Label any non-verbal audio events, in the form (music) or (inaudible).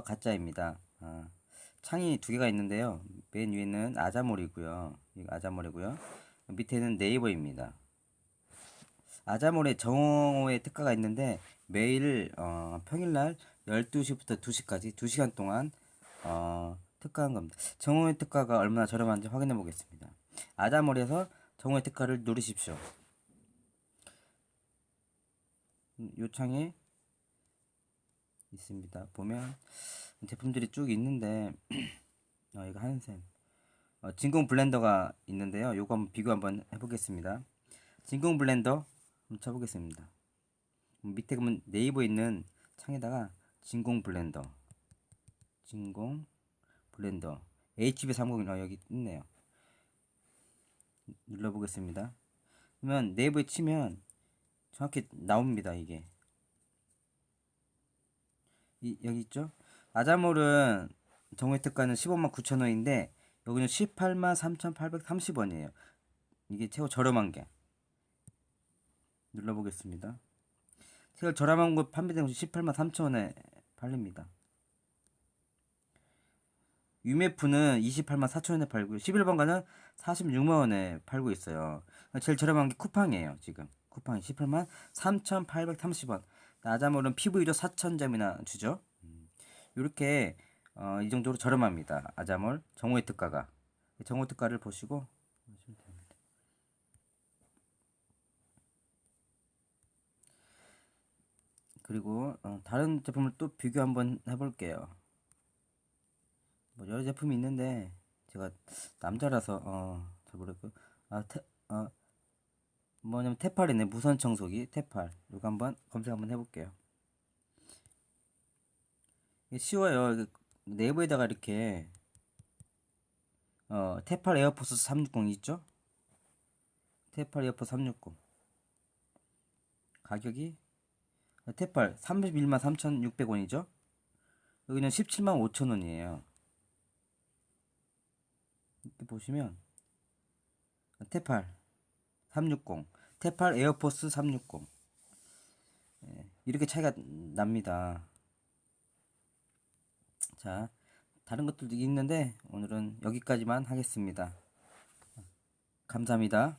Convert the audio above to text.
가짜입니다. 아, 창이 두 개가 있는데요. 맨 위에는 아자몰이고요. 아자몰이고요. 밑에는 네이버입니다. 아자몰에 정오의 특가가 있는데 매일 어, 평일날 12시부터 2시까지 2시간 동안 어, 특가한 겁니다. 정오의 특가가 얼마나 저렴한지 확인해 보겠습니다. 아자몰에서 정오의 특가를 누르십시오. 음, 요 창에 있습니다. 보면 제품들이 쭉 있는데 (clears throat) 어, 이거 한샘 어, 진공 블렌더가 있는데요. 요거 한번 비교 한번 해보겠습니다. 진공 블렌더 한번 쳐보겠습니다. 음, 밑에 보면 네이버 있는 창에다가 진공 블렌더 진공 블렌더 HB301 어, 여기 있네요. 눌러보겠습니다. 그러면 네이버에 치면 정확히 나옵니다. 이게 이, 여기 있죠? 아자몰은 정회 특가는 15만 9천 원인데 여기는 18만 3,830원이에요. 이게 최고 저렴한 게. 눌러보겠습니다. 최고 저렴한 거 판매되는 것이 18만 3천 원에 팔립니다. 유메프는 28만 4천 원에 팔고요. 11번가는 46만 원에 팔고 있어요. 제일 저렴한 게 쿠팡이에요. 지금 쿠팡이 18만 3,830원. 아자몰은 PV로 4,000점이나 주죠. 이렇게 어, 이 정도로 저렴합니다. 아자몰 정오의 특가가 정오 특가를 보시고 보시면 됩니다. 그리고 어, 다른 제품을 또 비교 한번 해볼게요. 뭐 여러 제품이 있는데 제가 남자라서 어, 잘 모르겠고 아, 테, 어, 뭐냐면 테팔이네 무선 청소기 테팔 이거 한번 검색 한번 해볼게요. 이게 쉬워요. 네이버에다가 이렇게 어 테팔 에어포스 360 있죠? 테팔 에어포스 360 가격이 어, 테팔 31만 3,600원이죠? 여기는 17만 5천 원이에요. 이렇게 보시면 테팔 360 테팔 에어포스 360 예, 이렇게 차이가 납니다. 자, 다른 것들도 있는데 오늘은 여기까지만 하겠습니다. 감사합니다.